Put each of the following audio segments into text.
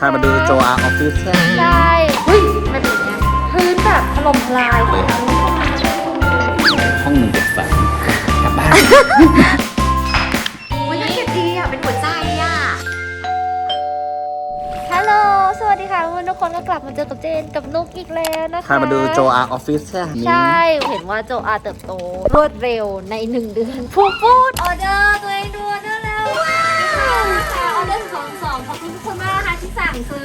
พามาดูโจอาออฟฟิศใช่ไหมใช่เฮ้ยทำไมเป็นอย่างเงี้ยพื้นแบบถล่มทลายเลยครับห้องหนึ่งเจ็ดสามกลับบ้านวันนี้ดีอะ เป็นหัวใจอะ ฮัลโหล สวัสดีค่ะเพื่อนทุกคนก็กลับมาเจอกับเจนกับนุกอีกแล้วนะคะพามาดูโจอาออฟฟิศใช่ไหมใช่ เห็นว่าโจอาเติบโต รวดเร็วในหนึ่งเดือนฟูฟูดออเดอร์ตัวเองดูออเดอร์แล้วว้าวออเดอร์สองสองขอบคุณทุกคนมากนะคะที่ สั่งซื้อ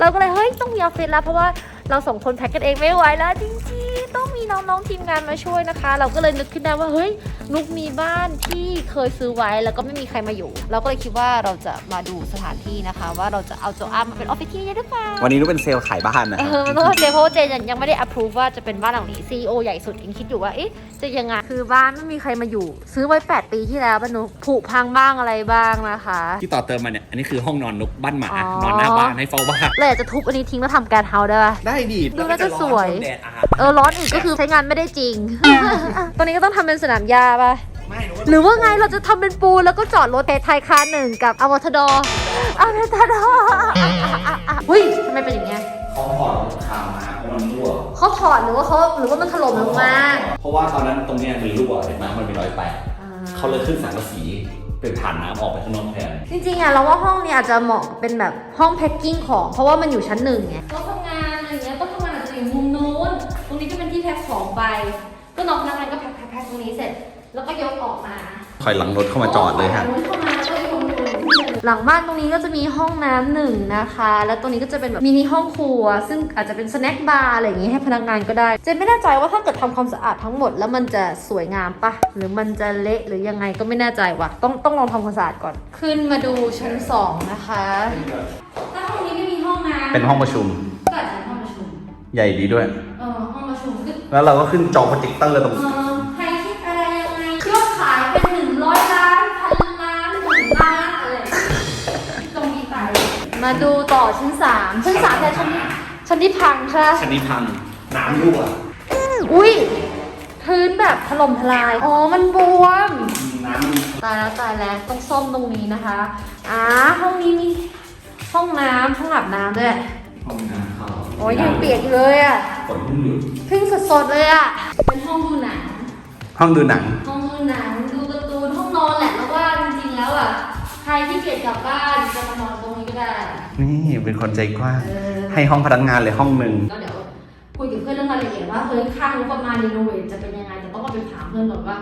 เราก็เลยเฮ้ยต้องมีออฟฟิศแล้วเพราะว่าเราสองคนแพ็กกันเองไม่ไหวแล้วจริง มีน้องๆทีมงานมาช่วยนะคะ เราก็เลยนึกขึ้นได้ว่าเฮ้ยนุกมีบ้านที่เคยซื้อไว้แล้วก็ไม่มีใครมาอยู่ เราก็เลยคิดว่าเราจะมาดูสถานที่นะคะ ว่าเราจะเอาโจอามาเป็นออฟฟิศที่นี่ได้หรือเปล่าวันนี้นุ้เป็นเซลล์ขายบ้านนะเอครับอแล้วก็เจเพราะว่าเจยังยังไม่ได้ approve ว่าจะเป็นบ้านหลังนี้ CEO ใหญ่สุดยังคิดอยู่ว่าเอ๊ะจะยังไงคือบ้านไม่มีใครมาอยู่ ซื้อไว้ 8 ปีที่แล้วปะหนุผุพังบ้างอะไรบ้างนะคะที่ต่อเติมมาเนี่ยอันนี้คือห้องนอนนกบ้านหมาอ๋อนอนหน้าบ้านให้เฝ้าบ้านเลยอยากจะทุบอันนี้ทิ้งแล้วทำแกนเฮาส์ได้ปะได้ดีดูแล้วจะสวย แดดอา เออร้อนอีกก็คือใช้งานไม่ได้จริง ตอนนี้ก็ต้องทำเป็นสนามหญ้าปะไม่หนูว่าหรือว่าไงเราจะทำเป็นปูนแล้วก็จอดรถเพไทยคาร์หนึ่งกับอวตารออวตารอหุ้ยทำไมเป็นอย่างเงี้ยเขาถอดคามาเพราะมันรั่วเขาถอดหรือว่าเขาหรือว่ามันถล่มลงมาเพราะว่าตอนนั้นตรงเนี้ยมันรั่วเห็นไหมมันมีรอยแตกเขาเลยขึ้นสังกะสีเป็นผ่านน้ำออกไปข้างนอกแทนจริงๆอะเราว่าห้องเนี้อาจจะเหมาะเป็นแบบห้องแพ็คกิ้งของ เพราะว่ามันอยู่ชั้นหนึ่งไงโต๊ะท องไปก็น้องพนักงานก็แพ็คแพ็คแพ็คตรงนี้เสร็จ แล้วก็ยกออกมาถอยหลังรถเข้ามาจอดเลยครับเข้ามาแล้วก็ยกลงหลังบ้านตรงนี้ก็จะมีห้องน้ำหนึ่งนะคะ แล้วตรงนี้ก็จะเป็นแบบมินิห้องครัว ซึ่งอาจจะเป็นสแน็คบาร์อะไรอย่างงี้ให้พนักงานก็ได้ เจนไม่แน่ใจว่าถ้าเกิดทำความสะอาดทั้งหมดแล้วมันจะสวยงามปะหรือมันจะเละหรือยังไงก็ไม่แน่ใจว่ะ ต้องต้องลองทำความสะอาดก่อน ขึ้นมาดูชั้นสองนะคะถ้าห้องนี้ไม่มีห้องน้ำเป็นห้องประชุมก็อาจจะเป็นห้องประชุม ใหญ่ดีด้วย แล้วเราก็ขึ้นจอโปรเจคเตอร์ตรงเออใครคิดอะไรยังไงยอดขายเป็นหนึ่งร้อยล้านพันล้านหมื่นล้านอะไรตรงนี้ไปมาดูต่อชั้นสามชั้นสามแต่ชั้นที่ชั้นที่พังใช่ไหมชั้นนี้พังน้ำรั่วอุ้ยพื้นแบบถล่มทลาย อ๋อ มันบวม น้ำตายแล้วตายแล้วต้องซ่อมตรงนี้นะคะ อ่าห้องนี้มีห้องน้ำห้องอาบน้ำด้วย ห้องน้ำเข้าโอ้ยยังเปียกอยู่เลยอะฝนเพิ่งหยุดเพิ่งสดๆเลยอะ เป็นห้องดูหนัง ห้องดูหนัง ห้องดูหนังดูการ์ตูนห้องนอนแหละแล้วว่าจริงๆแล้วอะ ใครที่เกียจกลับบ้านจะมานอนตรงนี้ก็ได้ นี่เป็นคนใจกว้าง เออ ให้ห้องพนักงานเลยห้องหนึ่งก็เดี๋ยวคุยกับเพื่อนเรื่องรายละเอียดว่าเฮ้ยค่างบประมาณรีโนเวทจะเป็นยังไงแต่ต้องมาไปถามเพื่อนก่อนว่า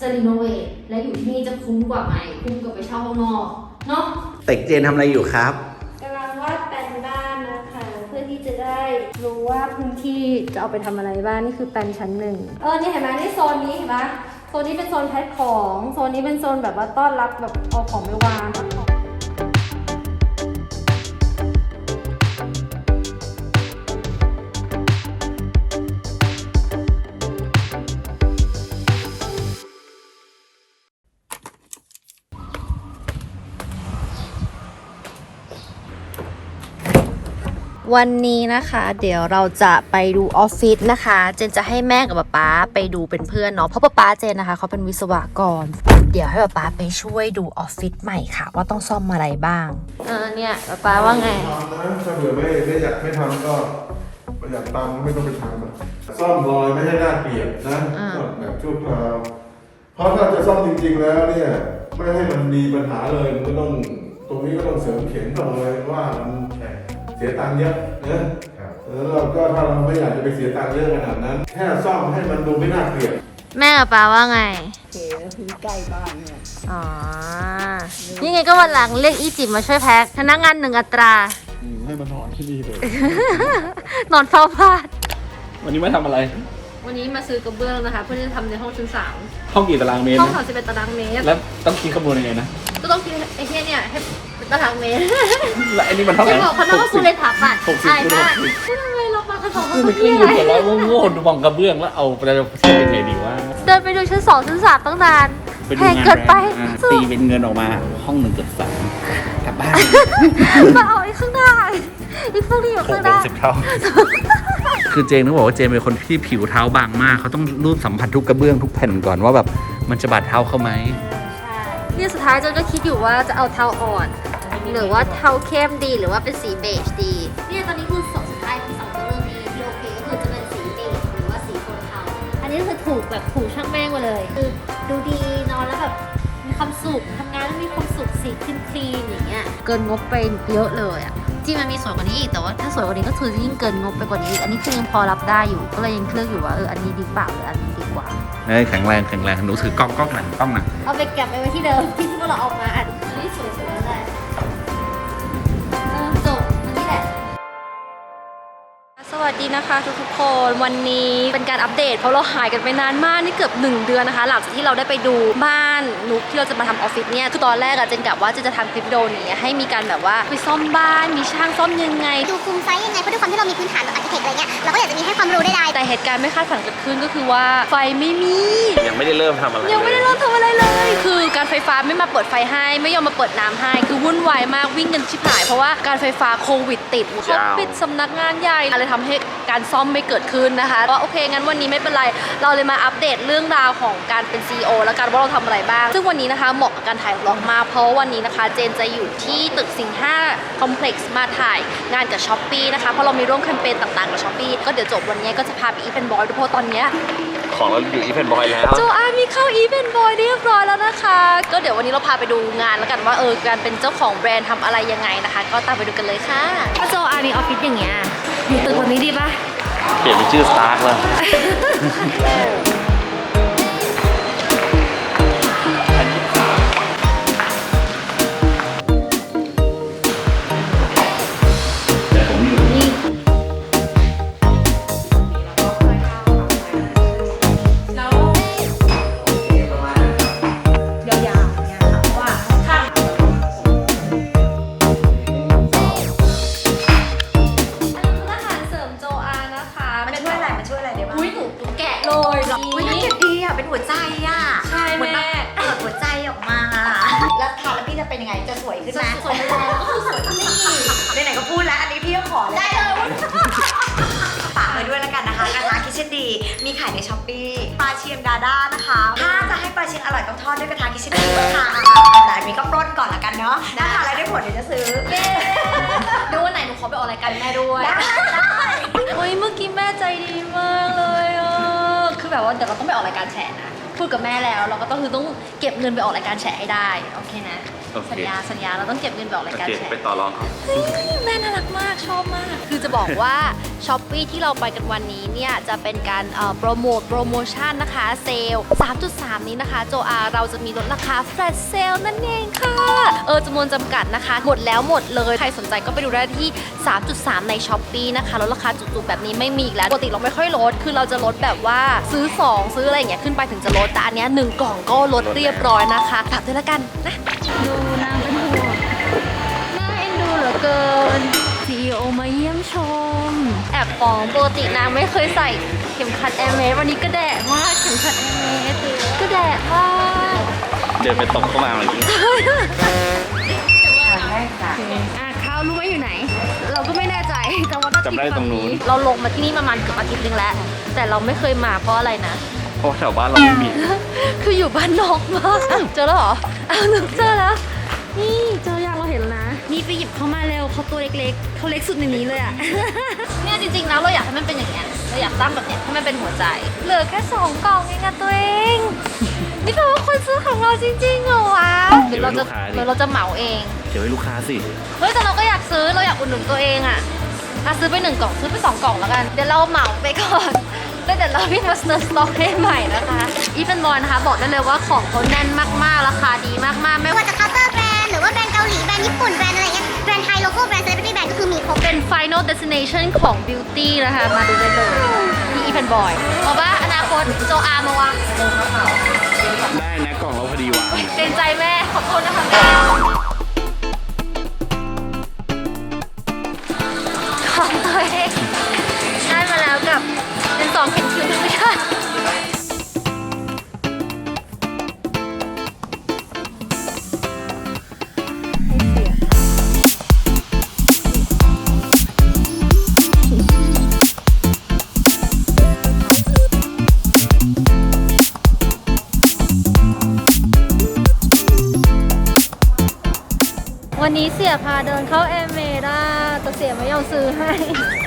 จะรีโนเวทและอยู่ที่นี่จะคุ้มกว่าไหมคุ้มกว่าไปเช่าข้างนอกเนาะ เต็กเจนทำอะไรอยู่ครับ รู้ว่าพื้นที่จะเอาไปทำอะไรบ้างนี่คือแปลนชั้นหนึ่งเออนี่เห็นไหมนี่โซนนี้เห็นไหมโซนนี้เป็นโซนแพ็คของ โซนนี้เป็นโซนแบบว่าต้อนรับแบบเอาของไปวาง วันนี้นะคะ เดี๋ยวเราจะไปดูออฟฟิศนะคะ เจนจะให้แม่กับป๊าป๊าไปดูเป็นเพื่อนเนาะเพราะป๊าป๊าเจนนะคะเขาเป็นวิศวกร เดี๋ยวให้ป๊าป๊าไปช่วยดูออฟฟิศใหม่ค่ะ ว่าต้องซ่อมอะไรบ้างเออเนี่ยป๊าป๊าว่าไงทำนะถ้าเผื่อไม่ไม่อยากไม่ทำก็ประหยัดตังค์ไม่ต้องไปทำอะซ่อมรอยไม่ให้น่าเกลียดนะอ่าซ่อมแบบชั่วคราวเพราะถ้าจะซ่อมจริง ๆ แล้วเนี่ยไม่ให้มันมีปัญหาเลยมันก็ต้องตรงนี้ก็ต้องเสริมเข็มต้องเลยว่ามัน เสียตังค์เยอะนะแล้วเราก็ถ้าเราไม่อยากจะไปเสียตังค์เยอะขนาดนั้น แค่ซ่อมให้มันดูไม่น่าเกลียดแม่กับป๊าว่าไงเก๋คือใกล้บ้านเนี่ยอ๋อนี่ไงก็วันหลังเรียกอีจิบมาช่วยแพ็คพนักงานหนึ่งอัตราให้มันนอนที่นี่เลยนอนเฝ้าบ้านวันนี้มาทำอะไร วันนี้มาซื้อกระเบื้องนะคะ เพื่อที่จะทำในห้องชั้นสามห้องกี่ตารางเมตรห้องนะสามสิบเอ็ดตารางเมตรแล้วต้องคิดคำนวณยังไงนะก็ต้องคิดไอ้เหี้ยเนี่ยให้เป็น ตารางเมตรแล้วไอ้นี่มันเท่าไหจะร่บอกเขานะว่าคุณเลยถามอะหกสิบอายคูณมากหกสิบพูดทำไมเรามากันสองคนคือมันเหี้ขึ้นยอยู่อะไรกับเราโง่ๆดูมองกระเบื้องแล้วเอาไปเราเทียบยังไงดีว่า เดินไปดูชั้นสองชั้นสามตั้งนานไปแพดูงงานเกินไปแบรนด์อะตีเป็นเงินออกมาห้องหนึ่งเกือบสามกลับบ้านมาเอาไอ้ข้างหน้าไอ้พวกนี้อยู่หข้ากงหน้าสิบเท่าคือเจนเขาบอกว่าเจนเป็นคนที่ผิวเท้าบางมากเขาต้องรูปสัมผัสทุกกระเบื้องทุกแผ่นก่อนว่าแบบมันจะบาดเท้าเขาไหม เนี่ยสุดท้ายเจนก็คิดอยู่ว่าจะเอาเท้าอ่อน หรือว่าเทาเข้มดีหรือว่าเป็นสีเบจดี เนี่ยตอนนี้คือสองสุดท้ายของสองตัวเลือกนี้ที่โอเคก็คือจะเป็นสีเบจหรือว่าสีโทนเทาอันนี้ก็คือถูกแบบถูกช่างแม่งมาเลย คือดูดีนอนแล้วแบบมีความสุขทำงานแล้วมีความสุขสีคลีนคลีนอย่างเงี้ยเกินงบไปเยอะเลยอะจริงมันมีสวยกว่านี้อีกแต่ว่าถ้าสวยกว่านี้ก็คือยิ่งเกินงบไปกว่านี้อีกอันนี้คือยังพอรับได้อยู่ก็เลยยังเลือกอยู่ว่าเอออันนี้ดีเปล่าหรืออันนี้ดีกว่าเอ้ยแข็งแรงแข็งแรงหนูถือกล้องกล้องหนังกล้องหนังเอาไปเก็บไปไว้ที่เดิมที่พวกเราเอามาอัด สวัสดีนะคะทุกๆคนวันนี้เป็นการอัปเดตเพราะเราหายกันไปนานมากนี่เกือบ 1 เดือนนะคะ หลังจากที่เราได้ไปดูบ้านนุกที่เราจะมาทำออฟฟิศเนี่ยคือตอนแรกอะเจนกะว่าจะจะทำคลิปโดนี้ให้มีการแบบว่าไปซ่อมบ้านมีช่างซ่อมยังไง ดูคุมไซส์ยังไงเพราะด้วยความที่เรามีพื้นฐานแบบ อาร์เคเต็กอะไรเงี้ยเราก็อยากจะมีให้ความรู้ได้แต่เหตุการณ์ไม่คาดฝันเกิดขึ้นก็คือว่าไฟไม่มี ยังไม่ได้เริ่มทำอะไรยังไม่ได้เริ่มทำอะไรเลย คือการไฟฟ้าไม่มาเปิดไฟให้ ไม่ยอมมาเปิดน้ำให้ คือวุ่นวายมากวิ่งกันชิบหาย เพราะว่าการไฟฟ้าโควิดติดเขาปิดสำนักงานใหญ่อะไรทำให้การซ่อมไม่เกิดขึ้นนะคะว่าโอเคงั้นวันนี้ไม่เป็นไร เราเลยมาอัปเดตเรื่องราวของการเป็น CEO แล้วกันว่าเราทำอะไรบ้าง ซึ่งวันนี้นะคะเหมาะกับการถ่ายบล็อกมากเพราะว่าวันนี้นะคะเจนจะอยู่ที่ตึกสิงห์5คอมเพล็กซ์มาถ่ายงานกับช้อปปีนะคะเพราะเรามีร่วมแคมเปญต่างๆกับช้อปปีก็เดี๋ยวจบวันนี้ก็จะพาไปอีฟเป็นบอยเพราะตอนเนี้ยของเราอยู่อีเวนต์บอยแล้ว โจอามีเข้าอีเวนต์บอยเรียบร้อยแล้วนะคะ ก็เดี๋ยววันนี้เราพาไปดูงานแล้วกันว่าเออการเป็นเจ้าของแบรนด์ทำอะไรยังไงนะคะ ก็ตามไปดูกันเลยค่ะถ้าโจอามีออฟฟิศอย่างเงี้ยอยู่ตึกแบบนี้ดีปะเปลี่ยนเป็นชื่อสตาร์กแล้ว ฝากไว้ด้วยแล้วกันนะคะกระทะคิชเช่นดีมีขายในช้อปปี้ปลาเชียงดาด้านะคะ ถ้าจะให้ปลาเชียงอร่อยต้องทอดด้วยกระทะคิชเช่นดีค่ะแต่อันนี้ก็ปล้นก่อนละกันเนาะถ้าทานอะไรได้ผลเดี๋ยวจะซื้อเย้ดูวันไหนหนูขอไปออกรายการแม่ด้วยได้ได้เฮ้ยเมื่อกี้แม่ใจดีมากเลยอะคือแบบว่าเดี๋ยวเราต้องไปออกรายการแฉนะ พูดกับแม่แล้ว เราก็ต้องคือต้องเก็บเงินไปออกรายการแฉให้ได้โอเคนะโอเค สัญญาสัญญาเราต้องเก็บเงินไปออกรายการโอเคแฉ ไปต่อรองเขาเฮ้ยแม่น่ารักมากชอบมาก คือจะบอกว่าช้อปปีที่เราไปกันวันนี้เนี่ย จะเป็นการเอ่อโปรโมทโปรโมชั่นนะคะ เซลล์3.3 นี้นะคะ โจอาเราจะมีลดราคาแฟลชเซลนั่นเองค่ะ เออจำนวนจำกัดนะคะ หมดแล้วหมดเลย ใครสนใจก็ไปดูได้ที่ 3.3 ในช้อปปีนะคะลดราคาจุกๆแบบนี้ไม่มีอีกแล้วปกติเราไม่ค่อยลดคือเราจะลดแบบว่าซื้อ 2 ซื้ออะไรอย่างเงี้ยขึ้นไปถึงจะลดแต่อันเนี้ยหนึ่งกล่องก็ลดเรียบร้อยนะคะฝากด้วยละกันนะดูนางเป็นห่วงน่าเอ็นดูเหลือเกิน CEO มาเยี่ยมชม แอบฟ้องปกตินางไม่เคยใส่เข็มขัดแอร์เมสวันนี้ก็แดะมากเข็มขัดแอร์เมสก็แดะมากเดินไปตกเข้ามาเมื่อกี้อะเขารู้ว่าอยู่ไหน เราก็ไม่แน่ใจแต่ว่าจำได้ตรงนู้น เราลงมาที่นี่ประมาณเกือบอาทิตย์นึงแล้ว แต่เราไม่เคยมาเพราะอะไรนะเพ ราะว่าแถวบ้านเราไม่มีคืออยู่บ้านนอกมากอ้าวเจอแล้วเหรออ้าวนึกเจอแล้ว นี่เจอยังเราเห็นแล้วนะ นี่ไปหยิบเขามาเร็วเขาตัวเล็กๆเขาเล็กสุดในนี้เลยอะเนี่ยจริงๆแล้วเราอยากให้มันเป็นอย่างเงี้ยเราอยากตั้งแบบเนี้ยให้มันเป็นหัวใจ เหลือแค่สองกล่องเองอะตัวเอง นี่แปลว่าคนซื้อของเราจริงๆเหรอวะหรือเราจะหรือเราจะเหมาเองเดี๋ยวให้ลูกค้าสิ เฮ้ยแต่เราก็อยากซื้อเราอยากอุดหนุนตัวเองอะอะซื้อไปหนึ่งกล่องซื้อไปสองกล่องแล้วกัน เดี๋ยวเราเหมาไปก่อน แล้วเดี๋ยวเราวิ่งมาสเตอร์สต็อกให้ใหม่นะคะอีฟเป็นบอลนะคะบอกได้เลยว่าของเขาแน่นมากๆราคาดีมากๆไม่ไม่ว่าว่าจะเคาน์เตอร์แบรนด์หรือว่าแบรนด์เกาหลีแบรนด์ญี่ปุ่นแบรนด์อะไรเงี้ยแบรนด์ไทยโลโก้แบรนด์เซเลบริตี้แบรนด์ก็คือมีครบเป็น final destination ของ beauty นะคะมาดูได้เลยนี่อีฟเป็นบอยบอกว่าอนาคตโจอาร์มาวางได้นะกล่องเราพอดีวางเกรงใจแม่ขอโทษนะคะแม่ ยพาเดินเข้าแอร์เมด้าแต่เสียไม่ยอมซื้อให้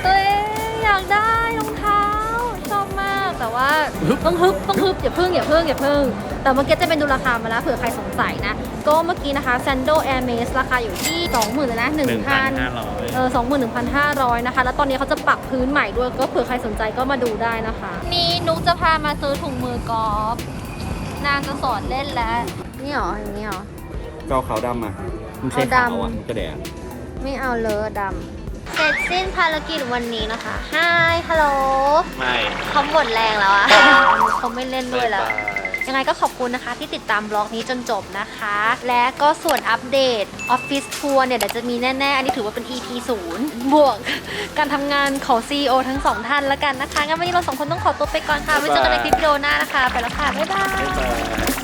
ตัวเองอยากได้รองเท้าชอบมากแต่ว่าต้องฮึบต้องฮึบอย่าพึ่งอย่าพึ่งอย่าพึ่ง แต่เมื่อกี้จะเป็นดูราคามาแล้วเผื่อใครสงสัยนะ ก็เมื่อกี้นะคะ Sandal Air Maze ราคาอยู่ที่ 20,000เลยนะ1,000เออ21,500 นะคะ แล้วตอนนี้เขาจะปรับพื้นใหม่ด้วยก็เผื่อใครสนใจก็มาดูได้นะคะ นี่นุกจะพามาซื้อถุงมือกอล์ฟนางจะสอนเล่นแล้ว นี่หรออย่างนี้หรอก็เอาขาวดำมามันใช่เอาดำขาวอะมันก็แดงไม่เอาเลอะดำ เสร็จสิ้นภารกิจวันนี้นะคะ Hi ฮัลโหลไม่เขาหมดแรงแล้วอะเขาไม่เล่นด้วยแล้ว ยังไงก็ขอบคุณนะคะที่ติดตามบล็อกนี้จนจบนะคะ และก็ส่วนอัปเดตออฟฟิศทัวร์เนี่ยเดี๋ยวจะมีแน่ ๆ อันนี้ถือว่าเป็น EP 0 บวก การทำงานของ CEO ทั้งสองท่านแล้วกันนะคะ งั้นวันนี้เราสองคนต้องขอตัวไปก่อนค่ะ ไว้เจอกันในคลิปวิดีโอหน้านะคะ ไปแล้วค่ะ บ๊ายบายบ๊ายบาย